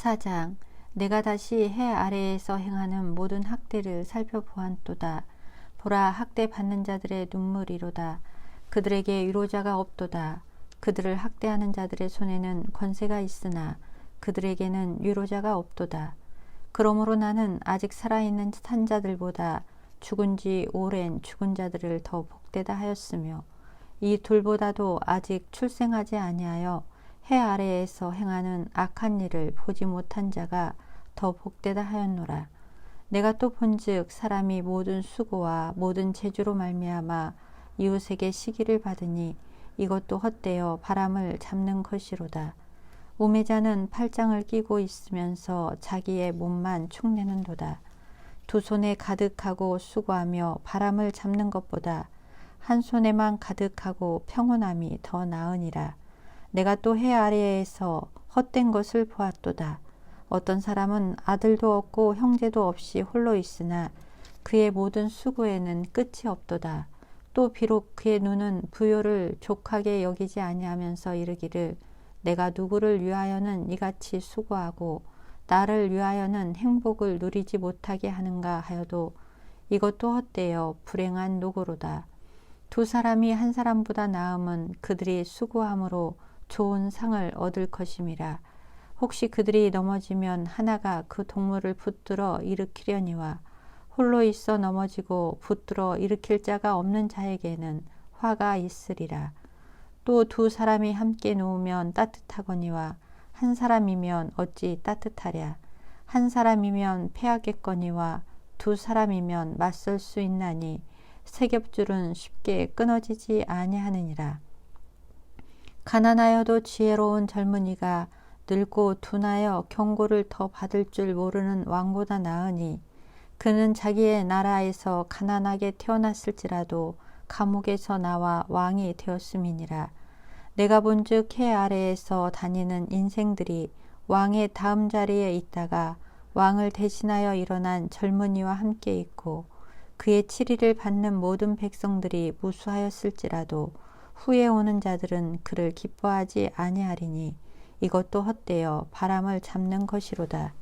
사장 내가 다시 해 아래에서 행하는 모든 학대를 살펴보았도다. 보라 학대 받는 자들의 눈물이로다. 그들에게 위로자가 없도다. 그들을 학대하는 자들의 손에는 권세가 있으나 그들에게는 위로자가 없도다. 그러므로 나는 아직 살아있는 산자들보다 죽은 지 오랜 죽은 자들을 더 복되다 하였으며 이 둘보다도 아직 출생하지 아니하여 해 아래에서 행하는 악한 일을 보지 못한 자가 더 복되다 하였노라. 내가 또 본즉 사람이 모든 수고와 모든 재주로 말미암아 이웃에게 시기를 받으니 이것도 헛되어 바람을 잡는 것이로다. 우매자는 팔짱을 끼고 있으면서 자기의 몸만 축내는도다. 두 손에 가득하고 수고하며 바람을 잡는 것보다 한 손에만 가득하고 평온함이 더 나으니라. 내가 또 해 아래에서 헛된 것을 보았도다. 어떤 사람은 아들도 없고 형제도 없이 홀로 있으나 그의 모든 수고에는 끝이 없도다. 또 비록 그의 눈은 부요를 족하게 여기지 아니하면서 이르기를 내가 누구를 위하여는 이같이 수고하고 나를 위하여는 행복을 누리지 못하게 하는가 하여도 이것도 헛되어 불행한 노고로다. 두 사람이 한 사람보다 나음은 그들이 수고함으로 좋은 상을 얻을 것임이라. 혹시 그들이 넘어지면 하나가 그 동물을 붙들어 일으키려니와 홀로 있어 넘어지고 붙들어 일으킬 자가 없는 자에게는 화가 있으리라. 또 두 사람이 함께 누우면 따뜻하거니와 한 사람이면 어찌 따뜻하랴. 한 사람이면 패하겠거니와 두 사람이면 맞설 수 있나니 세 겹줄은 쉽게 끊어지지 아니하느니라. 가난하여도 지혜로운 젊은이가 늙고 둔하여 경고를 더 받을 줄 모르는 왕보다 나으니 그는 자기의 나라에서 가난하게 태어났을지라도 감옥에서 나와 왕이 되었음이니라. 내가 본즉 해 아래에서 다니는 인생들이 왕의 다음 자리에 있다가 왕을 대신하여 일어난 젊은이와 함께 있고 그의 치리를 받는 모든 백성들이 무수하였을지라도 후에 오는 자들은 그를 기뻐하지 아니하리니 이것도 헛되어 바람을 잡는 것이로다.